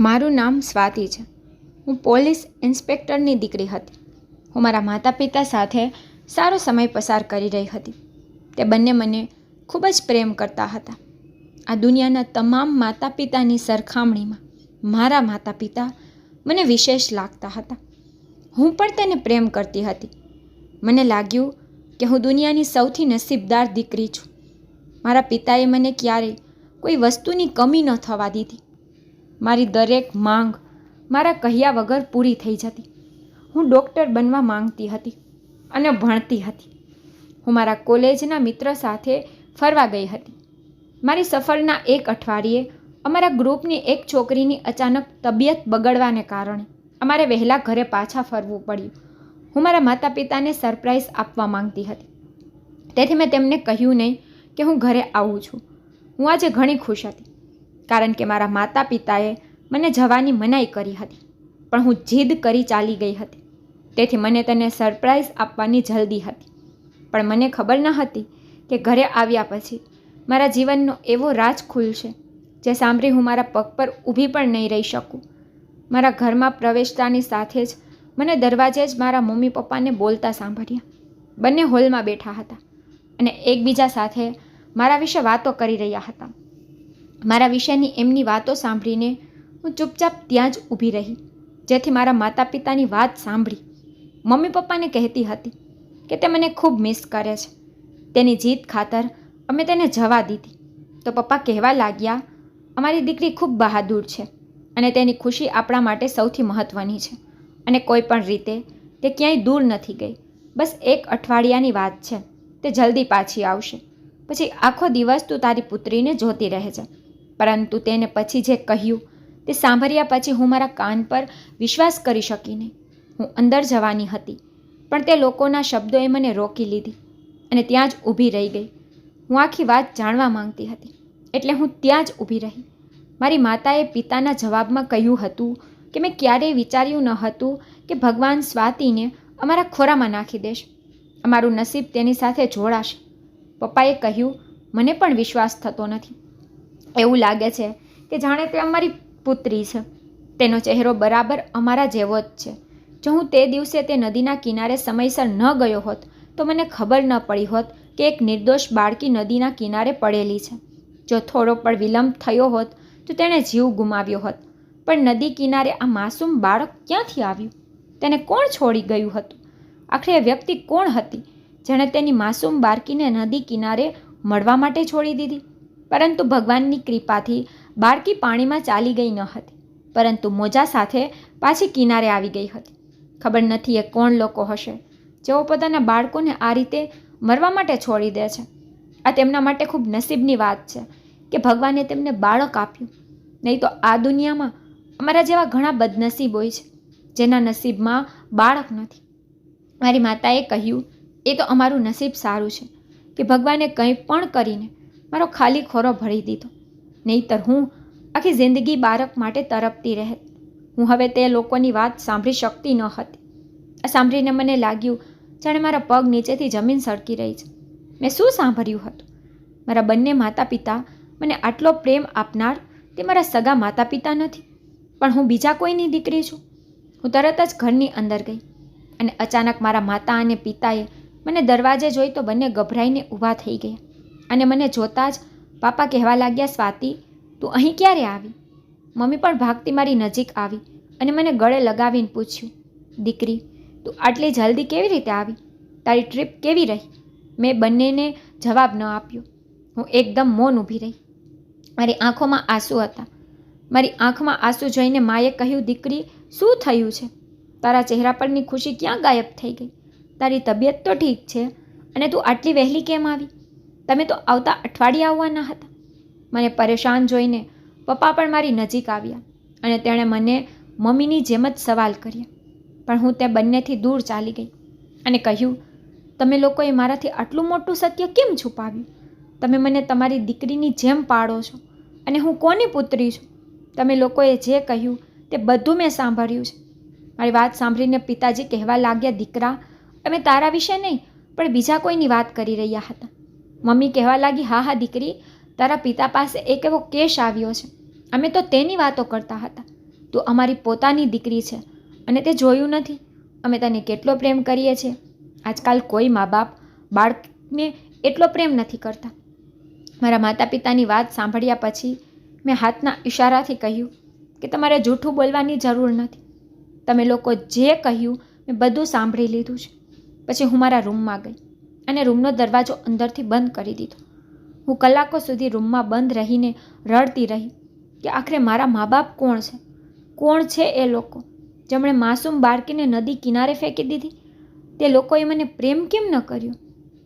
મારું નામ સ્વાતિ છે. હું પોલીસ ઇન્સ્પેક્ટરની દીકરી હતી. હું મારા માતા પિતા સાથે સારો સમય પસાર કરી રહી હતી. તે બંને મને ખૂબ જ પ્રેમ કરતા હતા. આ દુનિયાના તમામ માતા પિતાની સરખામણીમાં મારા માતા પિતા મને વિશેષ લાગતા હતા. હું પણ તેને પ્રેમ કરતી હતી. મને લાગ્યું કે હું દુનિયાની સૌથી નસીબદાર દીકરી છું. મારા પિતાએ મને ક્યારેય કોઈ વસ્તુની કમી ન થવા દીધી. મારી દરેક માંગ મારા કહ્યા વગર પૂરી થઈ જતી. હું ડૉક્ટર બનવા માંગતી હતી અને ભણતી હતી. હું મારા કોલેજના મિત્ર સાથે ફરવા ગઈ હતી. મારી સફરના એક અઠવાડિયે અમારા ગ્રુપની એક છોકરીની અચાનક તબિયત બગડવાને કારણે અમારે વહેલા ઘરે પાછા ફરવું પડ્યું. હું મારા માતા પિતાને સરપ્રાઈઝ આપવા માંગતી હતી. તેથી મેં તેમને કહ્યું નહીં કે હું ઘરે આવું છું. હું આજે ઘણી ખુશ હતી. કારણ કે મારા માતા પિતાએ મને જવાની મનાઈ કરી હતી, પણ હું જીદ કરી ચાલી ગઈ હતી. તેથી મને તેને સરપ્રાઈઝ આપવાની જલ્દી હતી. પણ મને ખબર ન હતી કે ઘરે આવ્યા પછી મારા જીવનનો એવો રાજ ખુલશે, જે સાંભળી હું મારા પગ પર ઊભી પણ નહીં રહી શકું. મારા ઘરમાં પ્રવેશતાની સાથે જ મને દરવાજે જ મારા મમ્મી પપ્પાને બોલતા સાંભળ્યા. બંને હોલમાં બેઠા હતા અને એકબીજા સાથે મારા વિશે વાતો કરી રહ્યા હતા. મારા વિશેની એમની વાતો સાંભળીને હું ચૂપચાપ ત્યાં જ ઊભી રહી, જેથી મારા માતા પિતાની વાત સાંભળી. મમ્મી પપ્પાને કહેતી હતી કે તે મને ખૂબ મિસ કરે છે. તેની જીત ખાતર અમે તેને જવા દીધી. તો પપ્પા કહેવા લાગ્યા, અમારી દીકરી ખૂબ બહાદુર છે અને તેની ખુશી આપણા માટે સૌથી મહત્ત્વની છે અને કોઈ પણ રીતે તે ક્યાંય દૂર નથી ગઈ. બસ એક અઠવાડિયાની વાત છે, તે જલ્દી પાછી આવશે. પછી આખો દિવસ તું તારી પુત્રીને જોતી રહેજે. પરંતુ તેને પછી જે કહ્યું, તે સાંભળ્યા પછી હું મારા કાન પર વિશ્વાસ કરી શકી નહીં. હું અંદર જવાની હતી, પણ તે લોકોના શબ્દોએ મને રોકી લીધી અને ત્યાં જ ઊભી રહી ગઈ. હું આખી વાત જાણવા માંગતી હતી, એટલે હું ત્યાં જ ઊભી રહી. મારી માતાએ પિતાના જવાબમાં કહ્યું હતું કે મેં ક્યારેય વિચાર્યું ન હતું કે ભગવાન સ્વાતિને અમારા ખોરામાં નાખી દેશ. અમારું નસીબ તેની સાથે જોડાશે. પપ્પાએ કહ્યું, મને પણ વિશ્વાસ થતો નથી. એવું લાગે છે કે જાણે તે અમારી પુત્રી છે. તેનો ચહેરો બરાબર અમારા જેવો જ છે. જો હું તે દિવસે તે નદીના કિનારે સમયસર ન ગયો હોત, તો મને ખબર ન પડી હોત કે એક નિર્દોષ બાળકી નદીના કિનારે પડેલી છે. જો થોડો પણ વિલંબ થયો હોત, તો તેણે જીવ ગુમાવ્યો હોત. પણ નદી કિનારે આ માસૂમ બાળક ક્યાંથી આવ્યું? તેને કોણ છોડી ગયું હતું? આખરે એ વ્યક્તિ કોણ હતી, જેણે તેની માસૂમ બાળકીને નદી કિનારે મળવા માટે છોડી દીધી? પરંતુ ભગવાનની કૃપાથી બાળકી પાણીમાં ચાલી ગઈ ન હતી. પરંતુ મોજા સાથે પાછી કિનારે આવી ગઈ હતી. ખબર નથી એ કોણ લોકો હશે. જેઓ પોતાના બાળકોને આ રીતે મરવા માટે છોડી દે છે. આ તેમના માટે ખૂબ નસીબની વાત છે કે ભગવાને તેમને બાળક આપ્યું. નહીં તો આ દુનિયામાં અમારા જેવા ઘણા બદનસીબ હોય છે, જેના નસીબમાં બાળક નથી. મારી માતાએ કહ્યું, એ તો અમારું નસીબ સારું છે કે ભગવાને કંઈ પણ કરીને મારો ખાલી ખોરો ભરી દીધો. નહીંતર હું આખી જિંદગી બાળક માટે તરપતી રહેત હું હવે તે લોકોની વાત સાંભળી શકતી ન હતી. આ સાંભળીને મને લાગ્યું જાણે મારા પગ નીચેથી જમીન સળકી રહી છે. મેં શું સાંભળ્યું હતું? મારા બંને માતા પિતા મને આટલો પ્રેમ આપનાર તે મારા સગા માતા પિતા નથી. પણ હું બીજા કોઈની દીકરી છું? હું તરત જ ઘરની અંદર ગઈ અને અચાનક મારા માતા અને પિતાએ મને દરવાજે જોઈ તો બંને ગભરાઈને ઊભા થઈ ગયા. અને મને જોતાં જ પાપા કહેવા લાગ્યા, સ્વાતિ, તું અહીં ક્યારે આવી? મમ્મી પણ ભાગતી મારી નજીક આવી અને મને ગળે લગાવીને પૂછ્યું, દીકરી, તું આટલી જલ્દી કેવી રીતે આવી? તારી ટ્રીપ કેવી રહી? મેં બંનેને જવાબ ન આપ્યો. હું એકદમ મૌન ઊભી રહી. મારી આંખોમાં આંસુ હતા. મારી આંખમાં આંસુ જોઈને માએ કહ્યું, દીકરી, શું થયું છે? તારા ચહેરા પરની ખુશી ક્યાં ગાયબ થઈ ગઈ? તારી તબિયત તો ઠીક છે અને તું આટલી વહેલી કેમ આવી? તમે તો આવતા અઠવાડિયે આવવાના હતા. મને પરેશાન જોઈને પપ્પા પણ મારી નજીક આવ્યા અને તેણે મને મમ્મીની જેમ જ સવાલ કર્યા. પણ હું તે બંનેથી દૂર ચાલી ગઈ અને કહ્યું, તમે લોકોએ મારાથી આટલું મોટું સત્ય કેમ છુપાવ્યું? તમે મને તમારી દીકરીની જેમ પાડો છો અને હું કોની પુત્રી છું? તમે લોકોએ જે કહ્યું તે બધું મેં સાંભળ્યું છે. મારી વાત સાંભળીને પિતાજી કહેવા લાગ્યા, દીકરા, અમે તારા વિશે નહીં, પણ બીજા કોઈની વાત કરી રહ્યા હતા. મમ્મી કહેવા લાગી, હા હા, દીકરી, તારા પિતા પાસે એક એવો કેસ આવ્યો છે. અમે તો તેની વાતો કરતા હતા. તું અમારી પોતાની દીકરી છે અને તે જોયું નથી. અમે તને કેટલો પ્રેમ કરીએ છીએ. આજકાલ કોઈ મા બાપ બાળકને એટલો પ્રેમ નથી કરતા. મારા માતા પિતાની વાત સાંભળ્યા પછી મેં હાથના ઇશારાથી કહ્યું કે, તમારે જૂઠું બોલવાની જરૂર નથી. તમે લોકો જે કહ્યું, મેં બધું સાંભળી લીધું છે. પછી હું મારા રૂમમાં ગઈ. અને રૂમનો દરવાજો અંદરથી બંધ કરી દીધો. હું કલાકો સુધી રૂમમાં બંધ રહીને રડતી રહી કે આખરે મારા મા બાપ કોણ છે? કોણ છે એ લોકો? જેમણે માસૂમ બાળકીને નદી કિનારે ફેંકી દીધી? તે લોકોએ મને પ્રેમ કેમ ન કર્યો?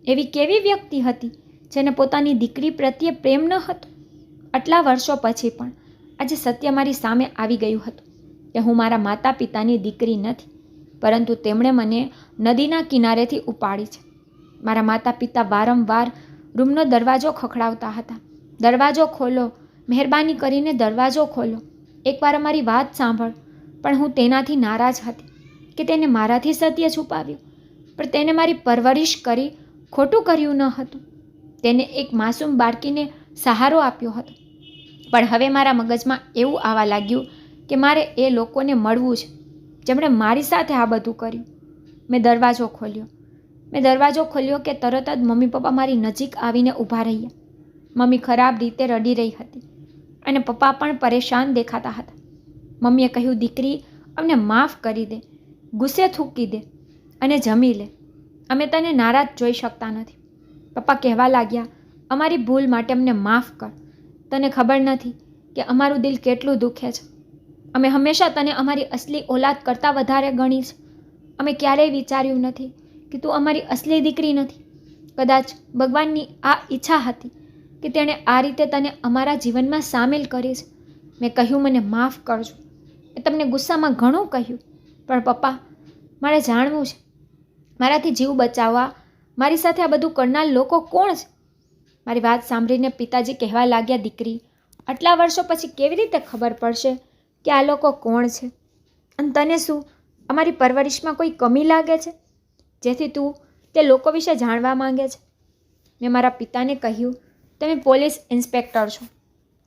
એવી કેવી વ્યક્તિ હતી જેને પોતાની દીકરી પ્રત્યે પ્રેમ ન હતો? આટલા વર્ષો પછી પણ આજે સત્ય મારી સામે આવી ગયું હતું કે હું મારા માતા પિતાની દીકરી નથી, પરંતુ તેમણે મને નદીના કિનારેથી ઉપાડી છે. મારા માતા પિતા વારંવાર રૂમનો દરવાજો ખખડાવતા હતા. દરવાજો ખોલો, મહેરબાની કરીને દરવાજો ખોલો. એકવાર અમારી વાત સાંભળ, પણ હું તેનાથી નારાજ હતી કે તેને મારાથી સત્ય છુપાવ્યું, પણ તેને મારી પરવરિશ કરી ખોટું કર્યું ન હતું. તેને એક માસૂમ બાળકીને સહારો આપ્યો હતો. પણ હવે મારા મગજમાં એવું આવવા લાગ્યું કે મારે એ લોકોને મળવું છે જેમણે મારી સાથે આ બધું કર્યું. મેં દરવાજો ખોલ્યો. મેં દરવાજો ખોલ્યો કે તરત જ મમ્મી પપ્પા મારી નજીક આવીને ઊભા રહ્યા. મમ્મી ખરાબ રીતે રડી રહી હતી અને પપ્પા પણ પરેશાન દેખાતા હતા. મમ્મીએ કહ્યું, દીકરી, અમને માફ કરી દે, ગુસ્સે થૂકી દે અને જમી લે. અમે તને નારાજ જોઈ શકતા નથી. પપ્પા કહેવા લાગ્યા, અમારી ભૂલ માટે અમને માફ કર. તને ખબર નથી કે અમારું દિલ કેટલું દુખે છે. અમે હંમેશા તને અમારી અસલી ઓલાદ કરતાં વધારે ગણી છે. અમે ક્યારેય વિચાર્યું નથી કે તું અમારી અસલી દીકરી નથી. કદાચ ભગવાનની આ ઈચ્છા હતી કે તેણે આ રીતે તને અમારા જીવનમાં સામેલ કરી છે. મેં કહ્યું, મને માફ કરજો. મેં તમને ગુસ્સામાં ઘણું કહ્યું, પણ પપ્પા, મારે જાણવું છે. મારાથી જીવ બચાવવા, મારી સાથે આ બધું કરનાર લોકો કોણ છે? મારી વાત સાંભળીને પિતાજી કહેવા લાગ્યા, દીકરી, આટલા વર્ષો પછી કેવી રીતે ખબર પડશે કે આ લોકો કોણ છે? અને તને શું અમારી પરવરિશમાં કોઈ કમી લાગે છે? જેથી તું તે લોકો વિશે જાણવા માંગે છે. મેં મારા પિતાને કહ્યું, તમે પોલીસ ઇન્સ્પેક્ટર છો.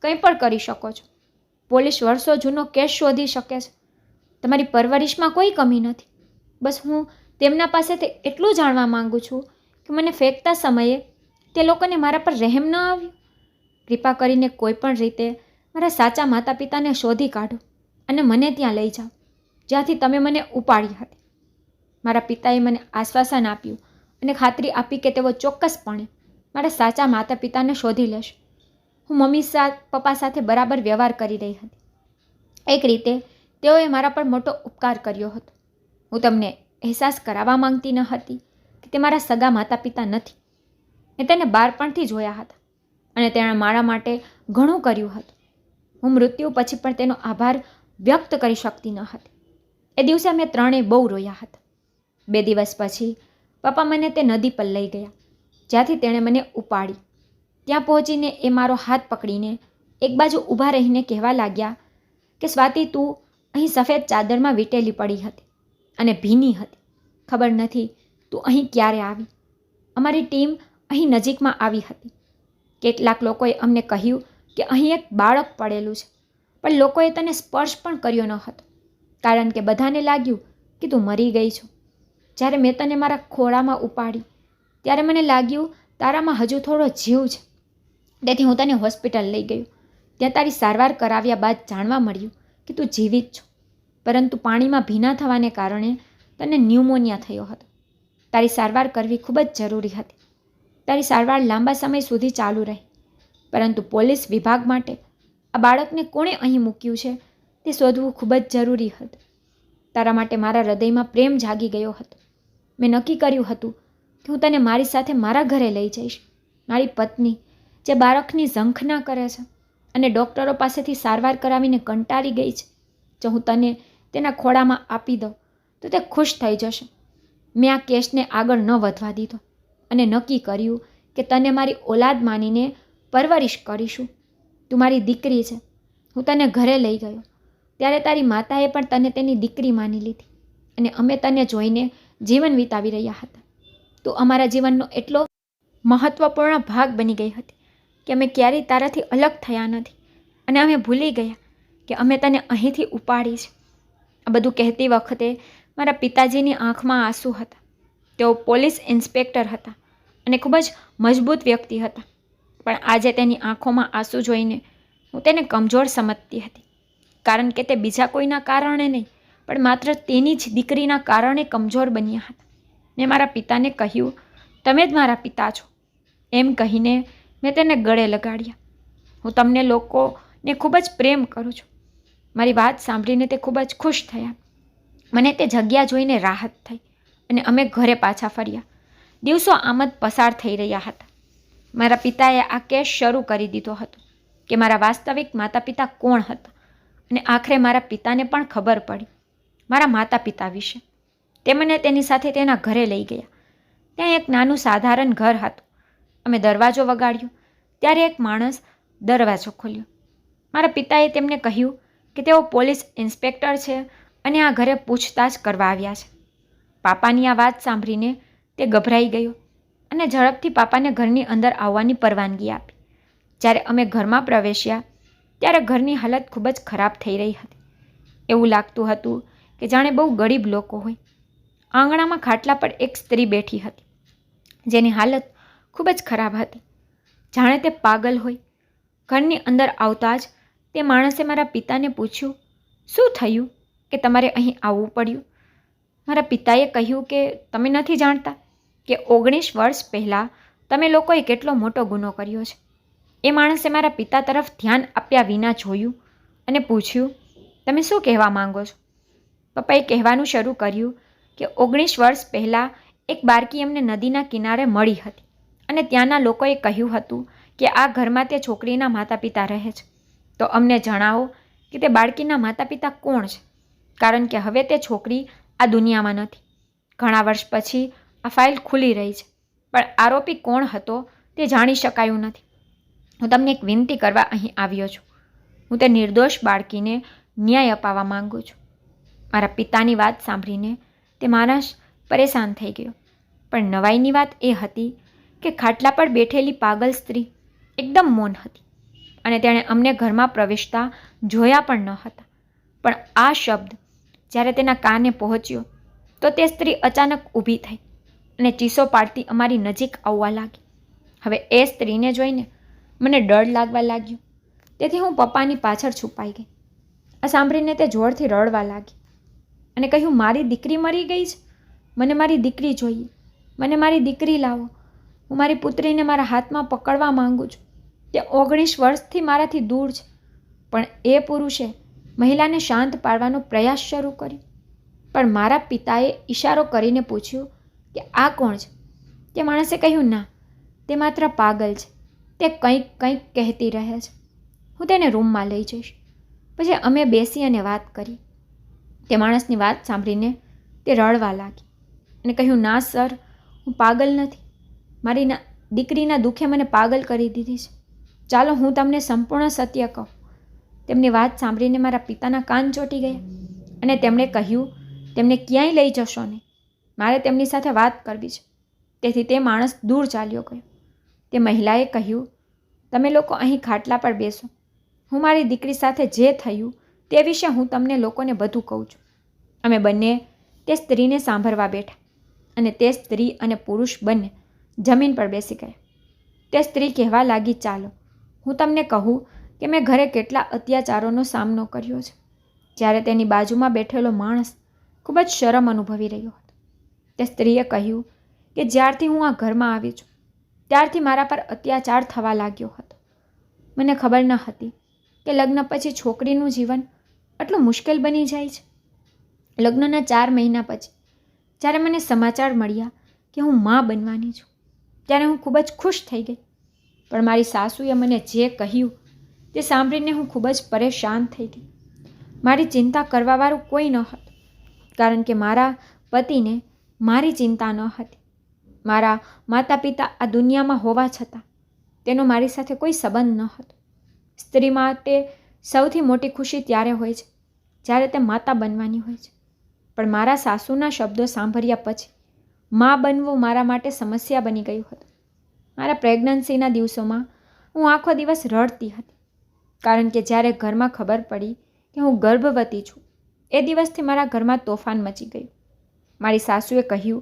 કંઈ પણ કરી શકો છો. પોલીસ વર્ષો જૂનો કેસ શોધી શકે છે. તમારી પરવરિશમાં કોઈ કમી નથી. બસ હું તેમના પાસેથી એટલું જાણવા માંગુ છું કે મને ફેંકતા સમયે તે લોકોને મારા પર રહેમ ન આવ્યું. કૃપા કરીને કોઈ પણ રીતે મારા સાચા માતા પિતાને શોધી કાઢો અને મને ત્યાં લઈ જાઓ, જ્યાંથી તમે મને ઉપાડી હતી. મારા પિતાએ મને આશ્વાસન આપ્યું અને ખાતરી આપી કે તેઓ ચોક્કસપણે મારા સાચા માતા પિતાને શોધી લેશે. હું મમ્મી સાથ પપ્પા સાથે બરાબર વ્યવહાર કરી રહી હતી. એક રીતે તેઓએ મારા પર મોટો ઉપકાર કર્યો હતો. હું તમને અહેસાસ કરાવવા માંગતી ન હતી કે તે મારા સગા માતા પિતા નથી. મેં તેને બાળપણથી જોયા હતા અને તેણે મારા માટે ઘણું કર્યું હતું. હું મૃત્યુ પછી પણ તેનો આભાર વ્યક્ત કરી શકતી ન હતી. એ દિવસે અમે ત્રણેય બહુ રોયા હતા. બે દિવસ પછી પપ્પા મને તે નદી પર લઈ ગયા, જ્યાંથી તેણે મને ઉપાડી. ત્યાં પહોંચીને એ મારો હાથ પકડીને એક બાજુ ઊભા રહીને કહેવા લાગ્યા કે, સ્વાતિ, તું અહીં સફેદ ચાદરમાં વીટેલી પડી હતી અને ભીની હતી. ખબર નથી તું અહીં ક્યારે આવી. અમારી ટીમ અહીં નજીકમાં આવી હતી. કેટલાક લોકોએ અમને કહ્યું કે, અહીં એક બાળક પડેલું છે. પણ લોકોએ તને સ્પર્શ પણ કર્યો ન હતો, કારણ કે બધાને લાગ્યું કે તું મરી ગઈ છો. જ્યારે મેં તને મારા ખોળામાં ઉપાડી, ત્યારે મને લાગ્યું તારામાં હજુ થોડો જીવ છે. તેથી હું તને હોસ્પિટલ લઈ ગયું. ત્યાં તારી સારવાર કરાવ્યા બાદ જાણવા મળ્યું કે તું જીવિત છો. પરંતુ પાણીમાં ભીના થવાને કારણે તને ન્યુમોનિયા થયો હતો. તારી સારવાર કરવી ખૂબ જ જરૂરી હતી. તારી સારવાર લાંબા સમય સુધી ચાલુ રહી. પરંતુ પોલીસ વિભાગ માટે આ બાળકને કોણે અહીં મૂક્યું છે તે શોધવું ખૂબ જ જરૂરી હતું. તારા માટે મારા હૃદયમાં પ્રેમ જાગી ગયો હતો. મેં નક્કી કર્યું હતું કે હું તને મારી સાથે મારા ઘરે લઈ જઈશ. મારી પત્ની, જે બાળકની ઝંખના કરે છે અને ડૉક્ટરો પાસેથી સારવાર કરાવીને કંટાળી ગઈ છે. જો હું તને તેના ખોળામાં આપી દઉં, તો તે ખુશ થઈ જશે. મેં આ કેસને આગળ ન વધવા દીધો અને નક્કી કર્યું કે તને મારી ઓલાદ માનીને પરવરિશ કરીશું. તું મારી દીકરી છે. હું તને ઘરે લઈ ગયો. ત્યારે તારી માતાએ પણ તને તેની દીકરી માની લીધી અને અમે તને જોઈને જીવન વિતાવી રહ્યા હતા. તું અમારા જીવનનો એટલો મહત્વપૂર્ણ ભાગ બની ગઈ હતી કે અમે ક્યારેય તારાથી અલગ થયા નથી. અને અમે ભૂલી ગયા કે અમે તને અહીંથી ઉપાડી છે. આ બધું કહેતી વખતે મારા પિતાજીની આંખમાં આંસુ હતા. તેઓ પોલીસ ઇન્સ્પેક્ટર હતા અને ખૂબ જ મજબૂત વ્યક્તિ હતા. પણ આજે તેની આંખોમાં આંસુ જોઈને હું તેને કમજોર સમજતી હતી. કારણ કે તે બીજા કોઈના કારણે નહીં પણ માત્ર તેની જ દીકરીના કારણે કમજોર બન્યા હતા. મેં મારા પિતાને કહ્યું, તમે જ મારા પિતા છો. એમ કહીને મેં તેને ગળે લગાડ્યા. હું તમને લોકોને ખૂબ જ પ્રેમ કરું છું. મારી વાત સાંભળીને તે ખૂબ જ ખુશ થયા. મને તે જગ્યા જોઈને રાહત થઈ અને અમે ઘરે પાછા ફર્યા. દિવસો આમ જ પસાર થઈ રહ્યા હતા. મારા પિતાએ આ કેસ શરૂ કરી દીધો હતો કે મારા વાસ્તવિક માતા પિતા કોણ હતા અને આખરે મારા પિતાને પણ ખબર પડી. મારા માતા પિતા વિશે. તે મને તેની સાથે તેના ઘરે લઈ ગયા. ત્યાં એક નાનું સાધારણ ઘર હતું. અમે દરવાજો વગાડ્યો. ત્યારે એક માણસ દરવાજો ખોલ્યો. મારા પિતાએ તેમને કહ્યું કે તેઓ પોલીસ ઇન્સ્પેક્ટર છે અને આ ઘરે પૂછતાછ કરવા આવ્યા છે. પાપાની આ વાત સાંભળીને તે ગભરાઈ ગયો અને ઝડપથી પાપાને ઘરની અંદર આવવાની પરવાનગી આપી. જ્યારે અમે ઘરમાં પ્રવેશ્યા, ત્યારે ઘરની હાલત ખૂબ જ ખરાબ થઈ રહી હતી. એવું લાગતું હતું કે જાણે બહુ ગરીબ લોકો હોય. આંગણામાં ખાટલા પર એક સ્ત્રી બેઠી હતી. જેની હાલત ખૂબ જ ખરાબ હતી. જાણે તે પાગલ હોય. ઘરની અંદર આવતા જ તે માણસે મારા પિતાને પૂછ્યું, શું થયું કે તમારે અહીં આવવું પડ્યું? મારા પિતાએ કહ્યું કે, તમે નથી જાણતા કે ઓગણીસ વર્ષ પહેલાં તમે લોકોએ કેટલો મોટો ગુનો કર્યો છે. એ માણસે મારા પિતા તરફ ધ્યાન આપ્યા વિના જોયું અને પૂછ્યું, તમે શું કહેવા માંગો છો? પપ્પાએ કહેવાનું શરૂ કર્યું કે ઓગણીસ વર્ષ પહેલાં એક બાળકી એમને નદીના કિનારે મળી હતી અને ત્યાંના લોકોએ કહ્યું હતું કે આ ઘરમાં તે છોકરીના માતા પિતા રહે છે. તો અમને જણાવો કે તે બાળકીના માતા પિતા કોણ છે? કારણ કે હવે તે છોકરી આ દુનિયામાં નથી. ઘણા વર્ષ પછી આ ફાઇલ ખુલી રહી છે. પણ આરોપી કોણ હતો તે જાણી શકાયું નથી. હું તમને એક વિનંતી કરવા અહીં આવ્યો છું. હું તે નિર્દોષ બાળકીને ન્યાય અપાવવા માંગુ છું. મારા પિતાની વાત સાંભળીને તે માણસ પરેશાન થઈ ગયો. પણ નવાઈની વાત એ હતી કે ખાટલા પર બેઠેલી પાગલ સ્ત્રી એકદમ મૌન હતી અને તેણે અમને ઘરમાં પ્રવેશતા જોયા પણ ન હતા. પણ આ શબ્દ જ્યારે તેના કાને પહોંચ્યો તો તે સ્ત્રી અચાનક ઊભી થઈ અને ચીસો પાડતી અમારી નજીક આવવા લાગી. હવે એ સ્ત્રીને જોઈને મને ડર લાગવા લાગ્યો. તેથી હું પપ્પાની પાછળ છુપાઈ ગઈ. આ સાંભળીને તે જોરથી રડવા લાગી. અને કહ્યું, મારી દીકરી મરી ગઈ છે? મને મારી દીકરી જોઈએ. મને મારી દીકરી લાવો. હું મારી પુત્રીને મારા હાથમાં પકડવા માગું છું. તે ઓગણીસ વર્ષથી મારાથી દૂર છે. પણ એ પુરુષે મહિલાને શાંત પાડવાનો પ્રયાસ શરૂ કર્યો. પણ મારા પિતાએ ઈશારો કરીને પૂછ્યું કે, આ કોણ છે? તે માણસે કહ્યું, ના, તે માત્ર પાગલ છે. તે કંઈક કંઈક કહેતી રહે છે. હું તેને રૂમમાં લઈ જઈશ. પછી અમે બેસી અને વાત કરી. તે માણસની વાત સાંભળીને તે રડવા લાગી અને કહ્યું, ના, સર, હું પાગલ નથી. મારી ના, દીકરીના દુઃખે મને પાગલ કરી દીધી છે. ચાલો, હું તમને સંપૂર્ણ સત્ય કહું. તેમની વાત સાંભળીને મારા પિતાના કાન ચોંટી ગયા અને તેમણે કહ્યું, તેમને ક્યાંય લઈ જશો નહીં. મારે તેમની સાથે વાત કરવી છે. તેથી તે માણસ દૂર ચાલ્યો ગયો. તે મહિલાએ કહ્યું, તમે લોકો અહીં ખાટલા પર બેસો. હું મારી દીકરી સાથે જે થયું તે વિશે હું તમને લોકોને બધું કહું છું. અમે બંને તે સ્ત્રીને સાંભળવા બેઠા અને તે સ્ત્રી અને પુરુષ બંને જમીન પર બેસી ગયા. તે સ્ત્રી કહેવા લાગી, ચાલો, હું તમને કહું કે મેં ઘરે કેટલા અત્યાચારોનો સામનો કર્યો છે. જ્યારે તેની બાજુમાં બેઠેલો માણસ ખૂબ જ શરમ અનુભવી રહ્યો હતો. તે સ્ત્રીએ કહ્યું કે, જ્યારથી હું આ ઘરમાં આવી છું, ત્યારથી મારા પર અત્યાચાર થવા લાગ્યો હતો. મને ખબર ન હતી કે લગ્ન પછી છોકરીનું જીવન આટલું મુશ્કેલ બની જાય છે? લગ્નના ચાર મહિના પછી જ્યારે મને સમાચાર મળ્યા કે હું મા બનવાની છું, ત્યારે હું ખૂબ જ ખુશ થઈ ગઈ. પણ મારી સાસુએ મને જે કહ્યું તે સાંભળીને હું ખૂબ જ પરેશાન થઈ ગઈ. મારી ચિંતા કરવાવાળું કોઈ ન હતું, કારણ કે મારા પતિને મારી ચિંતા ન હતી. મારા માતા પિતા આ દુનિયામાં હોવા છતાં તેનો મારી સાથે કોઈ સંબંધ ન હતો. સ્ત્રી માટે સૌથી મોટી ખુશી ત્યારે હોય છે, જ્યારે તે માતા બનવાની હોય છે. પણ મારા સાસુના શબ્દો સાંભળ્યા પછી મા બનવું મારા માટે સમસ્યા બની ગયું હતું. મારા પ્રેગ્નન્સીના દિવસોમાં હું આખો દિવસ રડતી હતી, કારણ કે જ્યારે ઘરમાં ખબર પડી કે હું ગર્ભવતી છું, એ દિવસથી મારા ઘરમાં તોફાન મચી ગયું. મારી સાસુએ કહ્યું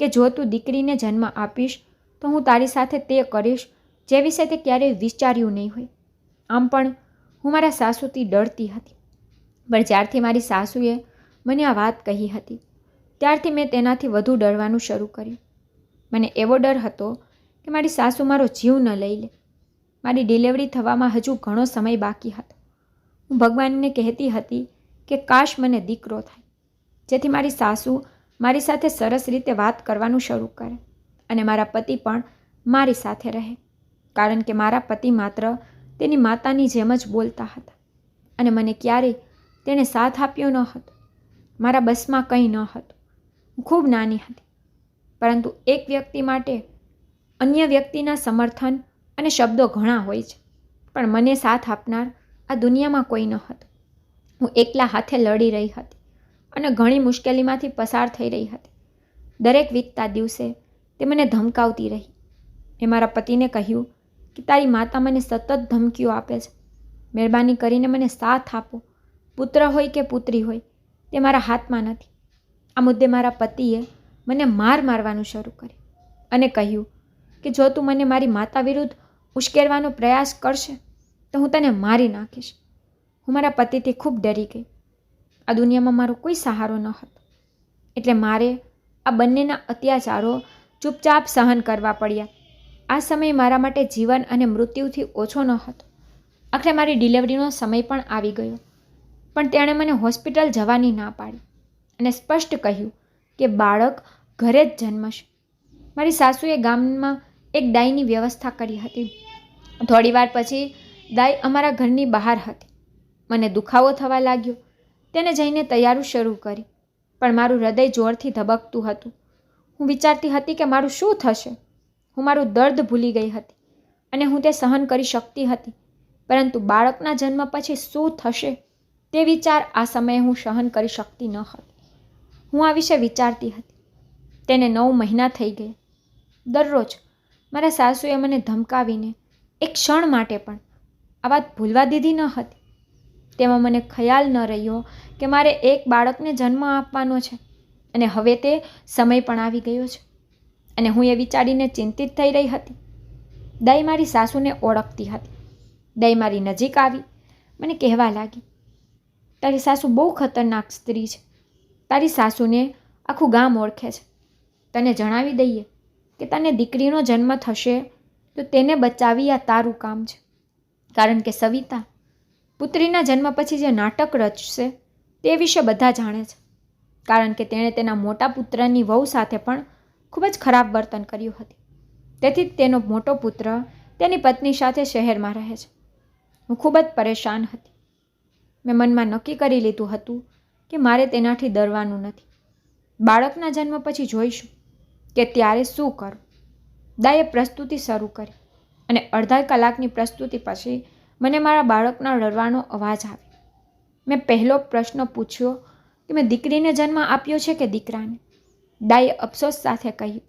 કે, જો તું દીકરીને જન્મ આપીશ, તો હું તારી સાથે તે કરીશ જે વિશે તે ક્યારેય વિચાર્યું નહીં હોય. આમ પણ હું મારા સાસુથી ડરતી હતી. પણ જ્યારથી મારી સાસુએ મને આ વાત કહી હતી, ત્યારથી મેં તેનાથી વધુ ડરવાનું શરૂ કર્યું. મને એવો ડર હતો કે મારી સાસુ મારો જીવ ન લઈ લે. મારી ડિલિવરી થવામાં હજુ ઘણો સમય બાકી હતો. હું ભગવાનને કહેતી હતી કે કાશ મને દીકરો થાય, જેથી મારી સાસુ મારી સાથે સરસ રીતે વાત કરવાનું શરૂ કરે અને મારા પતિ પણ મારી સાથે રહે, કારણ કે મારા પતિ માત્ર તેની માતાની જેમ જ બોલતા હતા. અને મને ક્યારેય તેણે સાથ આપ્યો ન હતો. મારા બસમાં કંઈ ન હતું. હું ખૂબ નાની હતી. પરંતુ એક વ્યક્તિ માટે અન્ય વ્યક્તિના સમર્થન અને શબ્દો ઘણા હોય છે. પણ મને સાથ આપનાર આ દુનિયામાં કોઈ ન હતું. હું એકલા હાથે લડી રહી હતી અને ઘણી મુશ્કેલીમાંથી પસાર થઈ રહી હતી. દરેક વીતતા દિવસે તે મને ધમકાવતી રહી. એ મારા પતિને કહ્યું કે તારી માતા મને સતત ધમકીઓ આપે છે. મહેરબાની કરીને મને સાથ આપો. પુત્ર હોય કે પુત્રી હોય, તે મારા હાથમાં નથી. આ મુદ્દે મારા પતિએ મને માર મારવાનું શરૂ કર્યું અને કહ્યું કે જો તું મને મારી માતા વિરુદ્ધ ઉશ્કેરવાનો પ્રયાસ કરશે, તો હું તને મારી નાખીશ. હું મારા પતિથી ખૂબ ડરી ગઈ. આ દુનિયામાં મારો કોઈ સહારો ન હતો. એટલે મારે આ બંનેના અત્યાચારો ચૂપચાપ સહન કરવા પડ્યા. આ સમય મારા માટે જીવન અને મૃત્યુથી ઓછો ન હતો આખરે મારી ડિલિવરીનો સમય પણ આવી ગયો. પણ તેણે મને હોસ્પિટલ જવાની ના પાડી અને સ્પષ્ટ કહ્યું કે બાળક ઘરે જ જન્મશે. મારી સાસુએ ગામમાં એક દાઈની વ્યવસ્થા કરી હતી. થોડીવાર પછી દાઈ અમારા ઘરની બહાર હતી. મને દુખાવો થવા લાગ્યો. તેને જઈને તૈયારી શરૂ કરી. પણ મારું હૃદય જોરથી ધબકતું હતું. હું વિચારતી હતી કે મારું શું થશે? હું મારું દર્દ ભૂલી ગઈ હતી અને હું તે સહન કરી શકતી હતી. પરંતુ બાળકના જન્મ પછી શું થશે તે વિચાર આ સમયે હું સહન કરી શકતી ન હતી. હું આ વિશે વિચારતી હતી. તેને નવ મહિના થઈ ગયા. દરરોજ મારા સાસુએ મને ધમકાવીને એક ક્ષણ માટે પણ આ વાત ભૂલવા દીધી ન હતી. તેમાં મને ખ્યાલ ન રહ્યો કે મારે એક બાળકને જન્મ આપવાનો છે અને હવે તે સમય પણ આવી ગયો છે. અને હું એ વિચારીને ચિંતિત થઈ રહી હતી. દઈ મારી સાસુને ઓળખતી હતી. દઈ મારી નજીક આવી. મને કહેવા લાગી, તારી સાસુ બહુ ખતરનાક સ્ત્રી છે. તારી સાસુને આખું ગામ ઓળખે છે. તને જણાવી દઈએ કે તને દીકરીનો જન્મ થશે તો તેને બચાવી આ તારું કામ છે. કારણ કે સવિતા પુત્રીના જન્મ પછી જે નાટક રચશે તે વિશે બધા જાણે છે. કારણ કે તેણે તેના મોટા પુત્રની વહુ સાથે પણ ખૂબ જ ખરાબ વર્તન કર્યું હતું. તેથી તેનો મોટો પુત્ર તેની પત્ની સાથે શહેરમાં રહે છે. હું ખૂબ જ પરેશાન હતી. મેં મનમાં નક્કી કરી લીધું હતું કે મારે તેનાથી ડરવાનું નથી. બાળકના જન્મ પછી જોઈશું કે ત્યારે શું કરું. દાએ પ્રસ્તુતિ શરૂ કરી અને અડધા કલાકની પ્રસ્તુતિ પછી મને મારા બાળકના રડવાનો અવાજ આવ્યો. મેં પહેલો પ્રશ્ન પૂછ્યો કે મેં દીકરીને જન્મ આપ્યો છે કે દીકરાને? દાઈએ અફસોસ સાથે કહ્યું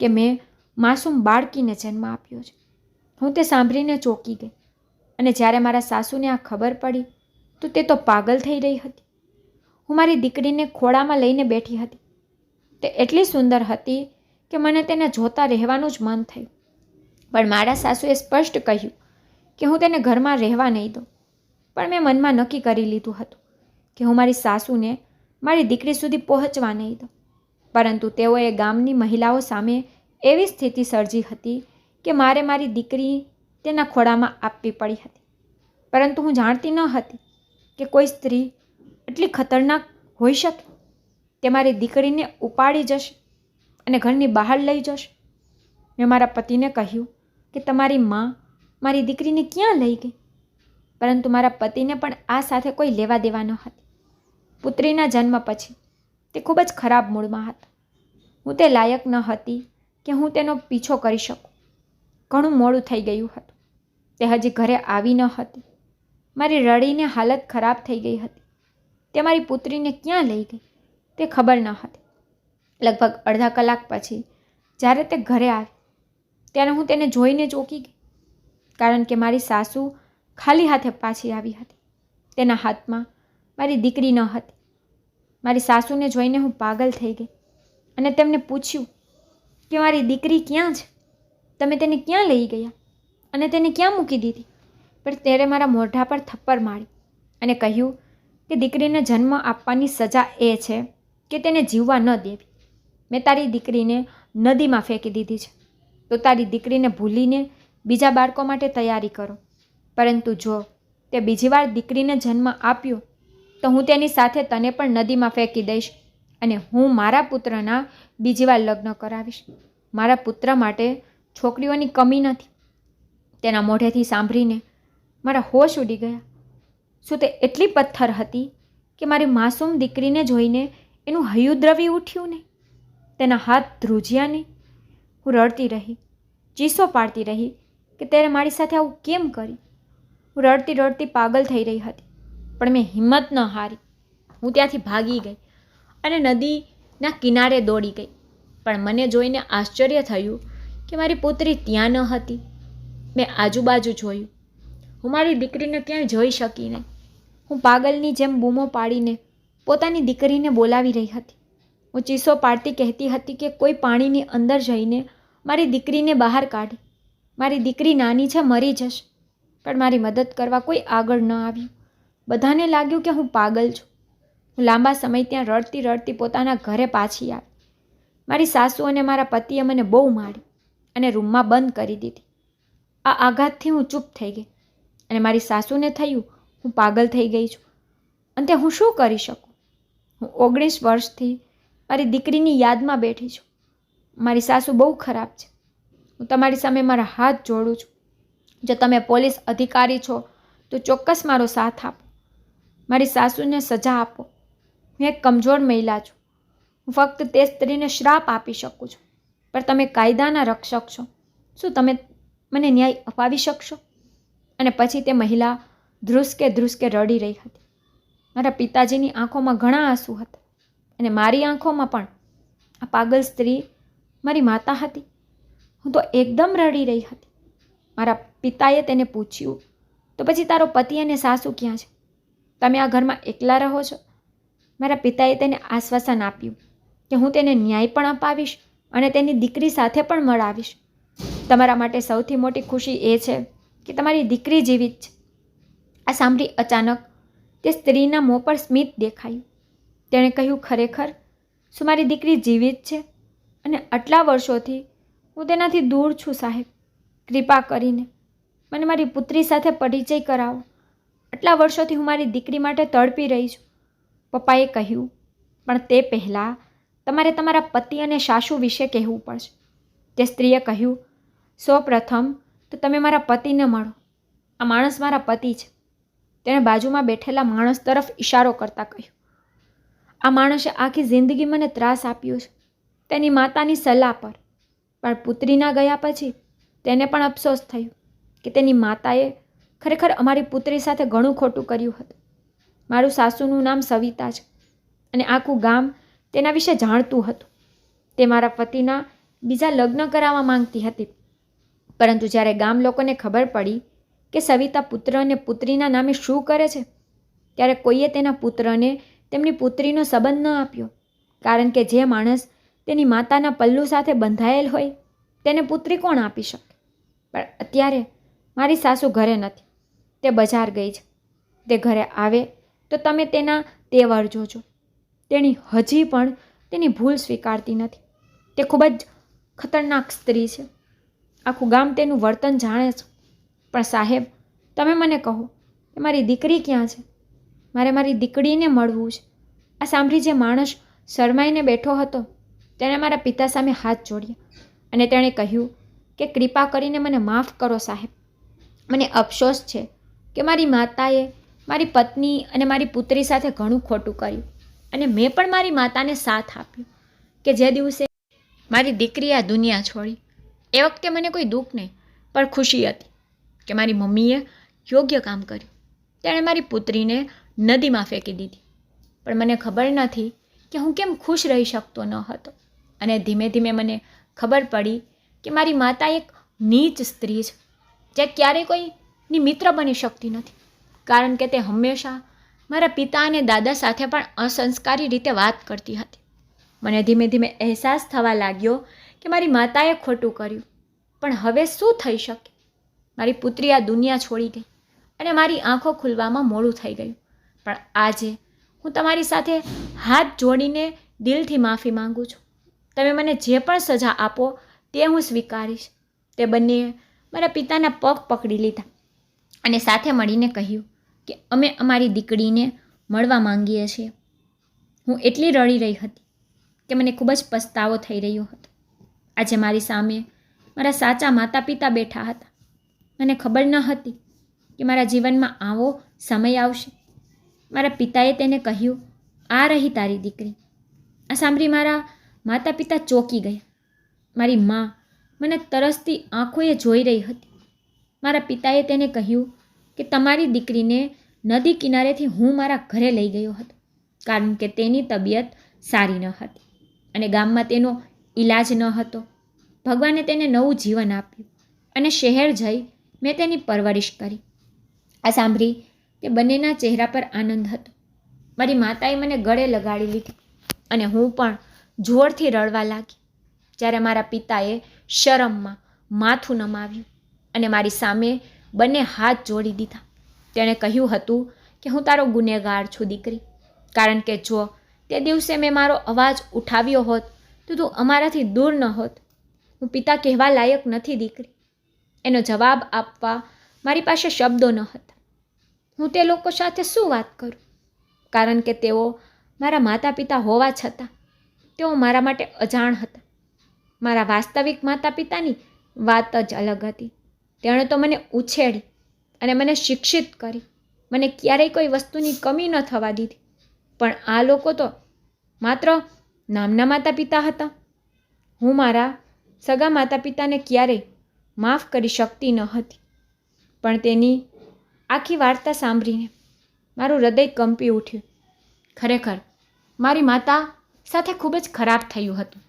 કે મેં માસૂમ બાળકીને જન્મ આપ્યો છે. હું તે સાંભળીને ચોંકી ગઈ અને જ્યારે મારા સાસુને આ ખબર પડી તો તે તો પાગલ થઈ રહી હતી. હું મારી દીકરીને ખોળામાં લઈને બેઠી હતી. તે એટલી સુંદર હતી કે મને તેને જોતા રહેવાનું જ મન થયું. પણ મારા સાસુએ સ્પષ્ટ કહ્યું કે હું તેને ઘરમાં રહેવા નહીં દઉં. પણ મેં મનમાં નક્કી કરી લીધું હતું કે હું મારી સાસુને મારી દીકરી સુધી પહોંચવા નહીં દઉં. પરંતુ તેઓએ ગામની મહિલાઓ સામે એવી સ્થિતિ સર્જી હતી કે મારે મારી દીકરી તેના ખોળામાં આપવી પડી હતી. પરંતુ હું જાણતી ન હતી કે કોઈ સ્ત્રી એટલી ખતરનાક હોઈ શકે. તે મારી દીકરીને ઉપાડી જશે અને ઘરની બહાર લઈ જશે. મેં મારા પતિને કહ્યું કે તમારી માં મારી દીકરીને ક્યાં લઈ ગઈ? પરંતુ મારા પતિને પણ આ સાથે કોઈ લેવા દેવા ન હતી. પુત્રીના જન્મ પછી તે ખૂબ જ ખરાબ મૂડમાં હતો. હું તે લાયક ન હતી કે હું તેનો પીછો કરી શકું. ઘણું મોડું થઈ ગયું હતું. તે હજી ઘરે આવી ન હતી. મારી રડીને હાલત ખરાબ થઈ ગઈ હતી. તે મારી પુત્રીને ક્યાં લઈ ગઈ? તે ખબર ન હતી. લગભગ અડધા કલાક પછી, જ્યારે તે ઘરે આવી, ત્યારે હું તેને જોઈને ચોંકી ગઈ. કારણ કે મારી સાસુ ખાલી હાથે પાછી આવી હતી. તેના હાથમાં મારી દીકરી ન હતી. મારી સાસુને જોઈને હું પાગલ થઈ ગઈ અને તેમને પૂછ્યું કે મારી દીકરી ક્યાં છે? તમે તેને ક્યાં લઈ ગયા? અને તેને ક્યાં મૂકી દીધી? પણ ત્યારે મારા મોઢા પર થપ્પડ મારી અને કહ્યું કે દીકરીને જન્મ આપવાની સજા એ છે કે તેને જીવવા ન દેવી. મેં તારી દીકરીને નદીમાં ફેંકી દીધી છે. તો તારી દીકરીને ભૂલીને બીજા બાળકો માટે તૈયારી કરો. પરંતુ જો તે બીજી વાર દીકરીને જન્મ આપ્યો તો હું તેની સાથે તને પણ નદીમાં ફેંકી દઈશ અને હું મારા પુત્રના બીજી વાર લગ્ન કરાવીશ. મારા પુત્ર માટે છોકરીઓની કમી નથી. તેના મોઢેથી સાંભળીને મારા હોશ ઉડી ગયા. શું તે એટલી પથ્થર હતી કે મારી માસૂમ દીકરીને જોઈને એનું હયુદ્રવી ઉઠ્યું નહીં? તેના હાથ ધ્રુજ્યા નહીં. હું રડતી રહી, ચીસો પાડતી રહી કે તેણે મારી સાથે આવું કેમ કરી હું રડતી રડતી પાગલ થઈ રહી હતી. પણ મેં હિંમત ન હારી. હું ત્યાંથી ભાગી ગઈ અને નદીના કિનારે દોડી ગઈ. પણ મને જોઈને આશ્ચર્ય થયું કે મારી પુત્રી ત્યાં ન હતી. મેં આજુબાજુ જોયું. હું મારી દીકરીને ક્યાંય જોઈ શકી નહીં. હું પાગલની જેમ બૂમો પાડીને પોતાની દીકરીને બોલાવી રહી હતી. હું ચીસો પાડતી કહેતી હતી કે કોઈ પાણીની અંદર જઈને મારી દીકરીને બહાર કાઢે. મારી દીકરી નાની છે, મરી જશે. પણ મારી મદદ કરવા કોઈ આગળ ન આવ્યું. બધાને લાગ્યું કે હું પાગલ છું. હું લાંબા સમય ત્યાં રડતી રડતી પોતાના ઘરે પાછી આવી. મારી સાસુ અને મારા પતિએ મને બહુ મારી અને રૂમમાં બંધ કરી દીધી. આ આઘાતથી હું ચૂપ થઈ ગઈ અને મારી સાસુને થયું હું પાગલ થઈ ગઈ છું. અંતે હું શું કરી શકું? હું ઓગણીસ વર્ષથી મારી દીકરીની યાદમાં બેઠી છું. મારી સાસુ બહુ ખરાબ છે. હું તમારી સામે મારા હાથ જોડું છું. જો તમે પોલીસ અધિકારી છો, તો ચોક્કસ મારો સાથ આપો. મારી સાસુને સજા આપો. હું એક કમજોર મહિલા છું. હું ફક્ત તે સ્ત્રીને શ્રાપ આપી શકું છું. પણ તમે કાયદાના રક્ષક છો. શું તમે મને ન્યાય અપાવી શકશો? અને પછી તે મહિલા ધ્રુસકે ધ્રુસકે રડી રહી હતી. મારા પિતાજીની આંખોમાં ઘણા આંસુ હતા. અને મારી આંખોમાં પણ. આ પાગલ સ્ત્રી મારી માતા હતી. હું તો એકદમ રડી રહી હતી. મારા પિતાએ તેને પૂછ્યું, તો પછી તારો પતિ અને સાસુ ક્યાં છે? તમે આ ઘરમાં એકલા રહો છો? મારા પિતાએ તેને આશ્વાસન આપ્યું કે હું તેને ન્યાય પણ અપાવીશ અને તેની દીકરી સાથે પણ મળાવીશ. તમારા માટે સૌથી મોટી ખુશી એ છે કે તમારી દીકરી જીવિત છે. આ સાંભળી અચાનક તે સ્ત્રીના મોં પર સ્મિત દેખાયું. તેણે કહ્યું, ખરેખર? શું મારી દીકરી જીવિત છે? અને આટલા વર્ષોથી હું તેનાથી દૂર છું સાહેબ. કૃપા કરીને મને મારી પુત્રી સાથે પરિચય કરાવો. આટલા વર્ષોથી હું મારી દીકરી માટે તડપી રહી છું. પપ્પાએ કહ્યું, પણ તે પહેલાં તમારે તમારા પતિ અને સાસુ વિશે કહેવું પડશે. તે સ્ત્રીએ કહ્યું, સૌ પ્રથમ તો તમે મારા પતિને મળો. આ માણસ મારા પતિ છે. તેણે બાજુમાં બેઠેલા માણસ તરફ ઇશારો કરતાં કહ્યું, આ માણસે આખી જિંદગી મને ત્રાસ આપ્યો છે. તેની માતાની સલાહ પર. પણ પુત્રીના ગયા પછી તેને પણ અફસોસ થયો કે તેની માતાએ ખરેખર અમારી પુત્રી સાથે ઘણું ખોટું કર્યું હતું. મારું સાસુનું નામ સવિતા છે અને આખું ગામ તેના વિશે જાણતું હતું. તે મારા પતિના બીજા લગ્ન કરાવવા માંગતી હતી. પરંતુ જ્યારે ગામ લોકોને ખબર પડી કે સવિતા પુત્ર અને પુત્રીના નામે શું કરે છે, ત્યારે કોઈએ તેના પુત્રને તેમની પુત્રીનો સંબંધ ન આપ્યો. કારણ કે જે માણસ તેની માતાના પલ્લુ સાથે બંધાયેલ હોય, તેને પુત્રી કોણ આપી શકે? પણ અત્યારે મારી સાસુ ઘરે નથી. તે બજાર ગઈ છે. તે ઘરે આવે તો તમે તેના તેવર જોજો. તેણી હજી પણ તેની ભૂલ સ્વીકારતી નથી. તે ખૂબ જ ખતરનાક સ્ત્રી છે. આખું ગામ તેનું વર્તન જાણે છે. પણ સાહેબ, તમે મને કહો કે મારી દીકરી ક્યાં છે? મારે મારી દીકરીને મળવું છે. આ સાંભળી જે માણસ શરમાઈને બેઠો હતો, તેણે મારા પિતા સામે હાથ જોડ્યા અને તેણે કહ્યું કે, કૃપા કરીને મને માફ કરો સાહેબ. મને અફસોસ છે કે મારી માતાએ મારી પત્ની અને મારી પુત્રી સાથે ઘણું ખોટું કર્યું. અને મેં પણ મારી માતાને સાથ આપ્યો કે જે દિવસે મારી દીકરી આ દુનિયા છોડી. એ વખતે મને કોઈ દુઃખ નહીં, પણ ખુશી હતી કે મારી મમ્મીએ યોગ્ય કામ કર્યું. તેણે મારી પુત્રીને નદીમાં ફેંકી દીધી. પણ મને ખબર નથી કે હું કેમ ખુશ રહી શકતો ન હતો. અને ધીમે ધીમે મને ખબર પડી કે મારી માતા એક નીચ સ્ત્રી છે, જે ક્યારેય કોઈની મિત્ર બની શકતી નથી. કારણ કે તે હંમેશા મારા પિતા અને દાદા સાથે પણ અસંસ્કારી રીતે વાત કરતી હતી. મને ધીમે ધીમે અહેસાસ થવા લાગ્યો કે મારી માતાએ ખોટું કર્યું. પણ હવે શું થઈ શકે? મારી પુત્રી આ દુનિયા છોડી ગઈ અને મારી આંખો ખુલવામાં મોડું થઈ ગયું. પણ આજે હું તમારી સાથે હાથ જોડીને દિલથી માફી માંગુ છું. તમે મને જે પણ સજા આપો તે હું સ્વીકારીશ. તે બંનેએ મારા પિતાના પગ પકડી લીધા. અને સાથે મળીને કહ્યું કે અમે અમારી દીકરીને મળવા માંગીએ છીએ. હું એટલી રડી રહી હતી કે મને ખૂબ જ પસ્તાવો થઈ રહ્યો હતો. આજે મારી સામે મારા સાચા માતા પિતા બેઠા હતા. મને ખબર ન હતી કે મારા જીવનમાં આવો સમય આવશે. મારા પિતાએ તેને કહ્યું, આ રહી તારી દીકરી. આ સાંભળી મારા માતા પિતા ચોંકી ગયા. મારી મા મને તરસતી આંખોએ જોઈ રહી હતી. મારા પિતાએ તેને કહ્યું કે તમારી દીકરીને નદી કિનારેથી હું મારા ઘરે લઈ ગયો હતો, કારણ કે તેની તબિયત સારી ન હતી અને ગામમાં તેનો ઈલાજ ન હતો. ભગવાને તેને નવું જીવન આપ્યું અને શહેર જઈ મેં તેની પરવરિશ કરી. આ સાંભળી તે બંનેના ચહેરા પર આનંદ હતો. મારી માતાએ મને ગળે લગાડી લીધી અને હું પણ જોરથી રડવા લાગી. જ્યારે મારા પિતાએ શરમમાં માથું નમાવ્યું અને મારી સામે બંને હાથ જોડી દીધા. તેણે કહ્યું હતું કે હું તારો ગુનેગાર છું દીકરી. કારણ કે જો તે દિવસે મેં મારો અવાજ ઉઠાવ્યો હોત, તો તું અમારાથી દૂર ન હોત. હું પિતા કહેવા લાયક નથી દીકરી. એનો જવાબ આપવા મારી પાસે શબ્દો ન હતા. હું તે લોકો સાથે શું વાત કરું? કારણ કે તેઓ મારા માતા પિતા હોવા છતાં તેઓ મારા માટે અજાણ હતા. મારા વાસ્તવિક માતા પિતાની વાત જ અલગ હતી. તેણે તો મને ઉછેરી અને મને શિક્ષિત કરી. મને ક્યારેય કોઈ વસ્તુની કમી ન થવા દીધી. પણ આ લોકો તો માત્ર નામના માતા પિતા હતા. હું મારા સગા માતા પિતાને ક્યારેય માફ કરી શકતી ન હતી. પણ તેની આખી વાર્તા સાંભળીને મારું હૃદય કંપી ઉઠ્યું. ખરેખર, મારી માતા સાથે ખૂબ જ ખરાબ થયું હતું.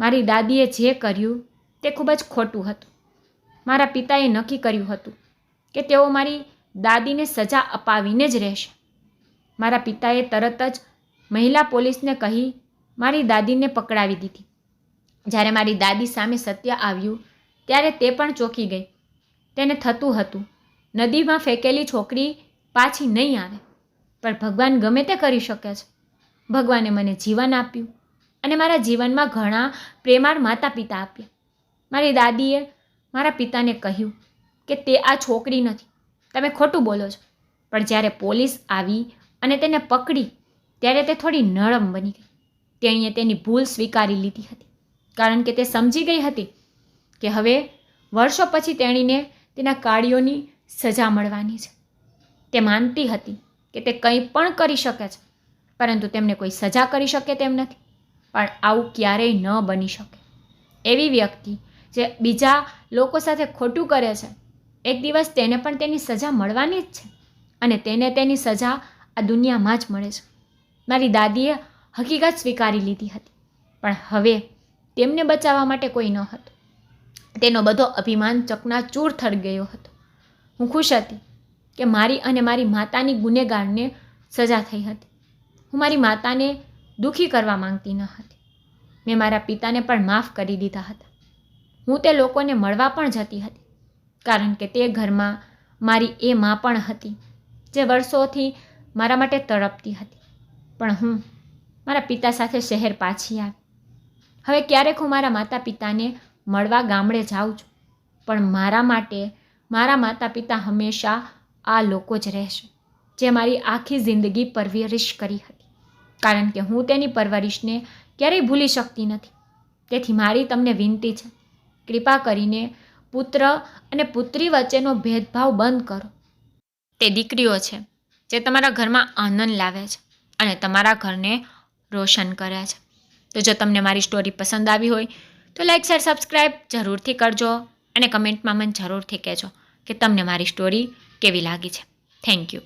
મારી દાદીએ જે કર્યું તે ખૂબ જ ખોટું હતું. મારા પિતાએ નક્કી કર્યું હતું કે તેઓ મારી દાદીને સજા અપાવીને જ રહેશે. મારા પિતાએ તરત જ મહિલા પોલીસને કહી મારી દાદીને પકડાવી દીધી. જ્યારે મારી દાદી સામે સત્ય આવ્યું, ત્યારે તે પણ ચોંકી ગઈ. તેને થતું હતું, નદીમાં ફેંકેલી છોકરી પાછી નહીં આવે, પણ ભગવાન ગમે તે કરી શકે છે. ભગવાને મને જીવન આપ્યું અને મારા જીવનમાં ઘણા પ્રેમાળ માતા પિતા આપ્યા. મારી દાદીએ મારા પિતાને કહ્યું કે તે આ છોકરી નથી. તમે ખોટું બોલો છો. પણ જ્યારે પોલીસ આવી અને તેને પકડી, ત્યારે તે થોડી નરમ બની ગઈ. તેણીએ તેની ભૂલ સ્વીકારી લીધી હતી. કારણ કે તે સમજી ગઈ હતી કે હવે વર્ષો પછી તેણીને તેના કાર્યોની સજા મળવાની છે. તે માનતી હતી કે તે કંઈ પણ કરી શકે છે, પરંતુ તેમને કોઈ સજા કરી શકે તેમ નથી. પણ આવું ક્યારેય ન બની શકે. એવી વ્યક્તિ જે બીજા લોકો સાથે ખોટું કરે છે, એક દિવસ તેને પણ તેની સજા મળવાની જ છે અને તેને તેની સજા આ દુનિયામાં જ મળે છે. મારી દાદીએ હકીકત સ્વીકારી લીધી હતી, પણ હવે તેમને બચાવવા માટે કોઈ ન હતું. તેનો બધો અભિમાન ચકનાચૂર થઈ ગયો હતો. હું ખુશ હતી કે મારી અને મારી માતાની ગુનેગારને સજા થઈ હતી. હું મારી માતાને દુઃખી કરવા માંગતી ન હતી. મેં મારા પિતાને પણ માફ કરી દીધા હતા. હું તે લોકોને મળવા પણ જતી હતી, કારણ કે તે ઘરમાં મારી એ મા પણ હતી, જે વર્ષોથી મારા માટે તડપતી હતી. પણ હું મારા પિતા સાથે શહેર પાછી આવી. હવે ક્યારેક હું મારા માતા પિતાને મળવા ગામડે જાઉં છું, પણ મારા માટે મારા માતા પિતા હંમેશા આ લોકો જ રહેશે, જે મારી આખી જિંદગી પરવરિશ કરી હતી. કારણ કે હું તેની પરવરિશને ક્યારેય ભૂલી શકતી નથી. તેથી મારી તમને વિનંતી છે કૃપા કરીને પુત્ર અને પુત્રી વચ્ચેનો ભેદભાવ બંધ કરો. તે દીકરીઓ છે, જે તમારા ઘરમાં આનંદ લાવે છે અને તમારા ઘરને રોશન કરે છે. તો જો તમને મારી સ્ટોરી પસંદ આવી હોય, તો લાઈક શેર સબસ્ક્રાઈબ જરૂરથી કરજો અને કમેન્ટમાં મને જરૂરથી કહેજો કે તમને મારી સ્ટોરી કેવી લાગી છે. Thank you